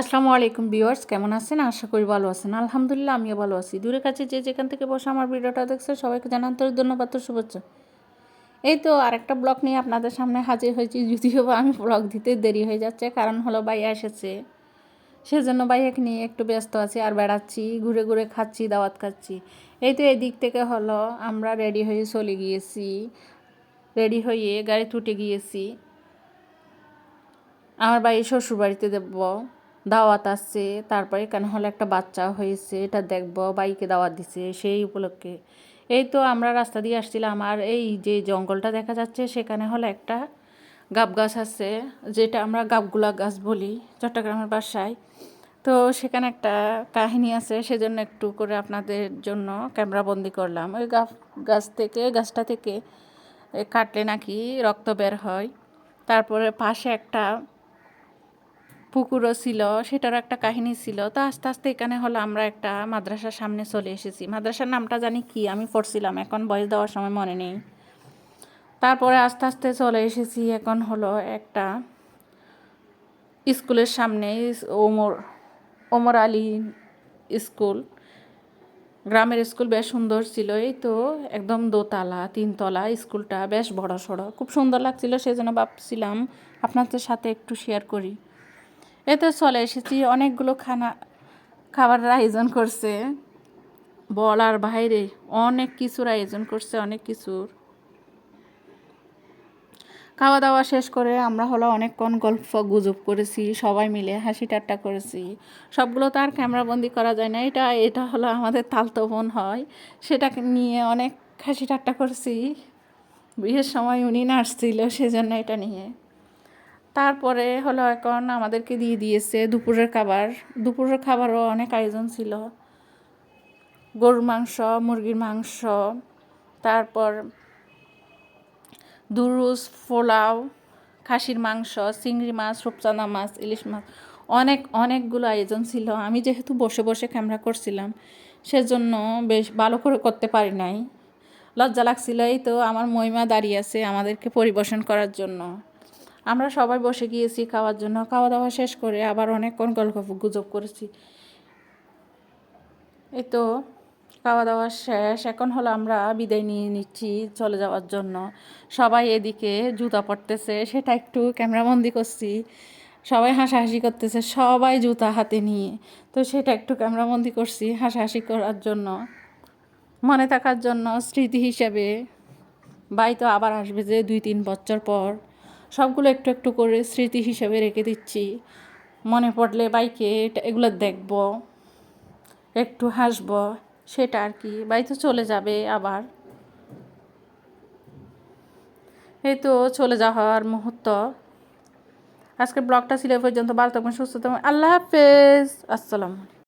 আসসালামু আলাইকুম ভিউয়ার্স, কেমন আছেন? আশা করি ভালো আছেন। আলহামদুলিল্লাহ, আমিও ভালো আছি। দূরে কাছে যে যেখান থেকে বসে আমার ভিডিওটা দেখছে, সবাইকে জানান্তরিক ধন্যবাদ তো শুভেচ্ছা। এই তো আরেকটা ব্লগ নিয়ে আপনাদের সামনে হাজির হয়েছি, যদিও বা আমি ব্লগ দিতে দেরি হয়ে যাচ্ছে, কারণ হলো ভাইয়া এসেছে। সেজন্য ভাইয়াকে নিয়ে একটু ব্যস্ত আছি আর বেড়াচ্ছি, ঘুরে ঘুরে খাচ্ছি, দাওয়াত খাচ্ছি। এই তো এদিক থেকে হলো আমরা রেডি হয়ে চলে গিয়েছি। রেডি হয়ে গাড়ি তুটে গিয়েছি। আমার বাড়ি শ্বশুর বাড়িতে দেবো দাওয়াত আসছে তারপরে কেন হলো একটা বাচ্চা হয়েছে, এটা দেখব, বাইকে দাওয়াত দিছে, সেই উপলক্ষে। এই তো আমরা রাস্তা দিয়ে আসছিলাম, আর এই যে জঙ্গলটা দেখা যাচ্ছে, সেখানে হলো একটা গাব গাছ আছে, যেটা আমরা গাবগুলা গাছ বলি চট্টগ্রামের বাসায়। তো সেখানে একটা কাহিনী আছে, সেজন্য একটু করে আপনাদের জন্য ক্যামেরা বন্দি করলাম। ওই গাছ গাছ থেকে, গাছটা থেকে কাটলে নাকি রক্ত বের হয়। তারপরে পাশে একটা পুকুরও ছিল, সেটারও একটা কাহিনী ছিল। তো আস্তে আস্তে এখানে হলো আমরা একটা মাদ্রাসার সামনে চলে এসেছি। মাদ্রাসার নামটা জানি কি, আমি পড়ছিলাম, এখন বয়স দেওয়ার সময় মনে নেই। তারপরে আস্তে আস্তে চলে এসেছি এখন হলো একটা স্কুলের সামনে ওমর ওমর আলী স্কুল। গ্রামের স্কুল বেশ সুন্দর ছিল, এই তো একদম দোতলা, তিনতলা স্কুলটা বেশ বড় সড়ো খুব সুন্দর লাগছিল সেই জন্য ভাবছিলাম আপনাদের সাথে একটু শেয়ার করি। এতে চলে এসেছি। অনেকগুলো খানা খাবারের আয়োজন করছে। বলার বাইরে অনেক কিছুর আয়োজন করছে, অনেক কিছুর। খাওয়া দাওয়া শেষ করে আমরা হলো অনেকক্ষণ গল্প গুজব করেছি, সবাই মিলে হাসি ঠাট্টা করেছি। সবগুলো তো আর ক্যামেরাবন্দি করা যায় না, এটা এটা হলো আমাদের তালতো বোন হয় সেটাকে নিয়ে অনেক হাসি ঠাট্টা করেছি। বিয়ের সময় উনি নাচছিল সেজন্য এটা নিয়ে। তারপরে হলো এখন আমাদেরকে দিয়ে দিয়েছে দুপুরের খাবার। দুপুরের খাবারও অনেক আয়োজন ছিল। গরুর মাংস, মুরগির মাংস, তারপর দুরুস পোলাও, খাসির মাংস, চিংড়ি মাছ, রূপচাঁদা মাছ, ইলিশ মাছ, অনেক, অনেকগুলো আয়োজন ছিল। আমি যেহেতু বসে বসে ক্যামেরা করছিলাম, সেজন্য বেশ ভালো করে করতে পারি নাই। লজ্জা লাগছিল, এই তো আমার মহিমা দাঁড়িয়ে আছে আমাদেরকে পরিবেশন করার জন্য। আমরা সবাই বসে গিয়েছি খাওয়ার জন্য। খাওয়া দাওয়া শেষ করে আবার অনেকক্ষণ গল্প গুজব করেছি। এই তো খাওয়া দাওয়া শেষ। এখন হলো আমরা বিদায় নিয়ে নিচ্ছি চলে যাওয়ার জন্য। সবাই এদিকে জুতা পড়তেছে সেটা একটু ক্যামেরাবন্দি করছি। সবাই হাসাহাসি করতেছে, সবাই জুতা হাতে নিয়ে। তো সেটা একটু ক্যামেরাবন্দি করছি হাসাহাসি করার জন্য। মনে থাকার জন্য স্মৃতি হিসেবে। বাই তো আবার আসবে যে দুই তিন বছর পর। সবগুলো একটু একটু করে স্মৃতি হিসেবে রেখে দিচ্ছি। মনে পড়লে বাইকে এগুলো দেখব, একটু হাসব, সেটা আর কি। বাই তো চলে যাবে আবার। এই তো চলে যাওয়ার মুহূর্ত। আজকের ব্লগটা ছিল পর্যন্ত। ভালো থাকবেন, সুস্থ থাকবেন। আল্লাহ হাফেজ। আসসালাম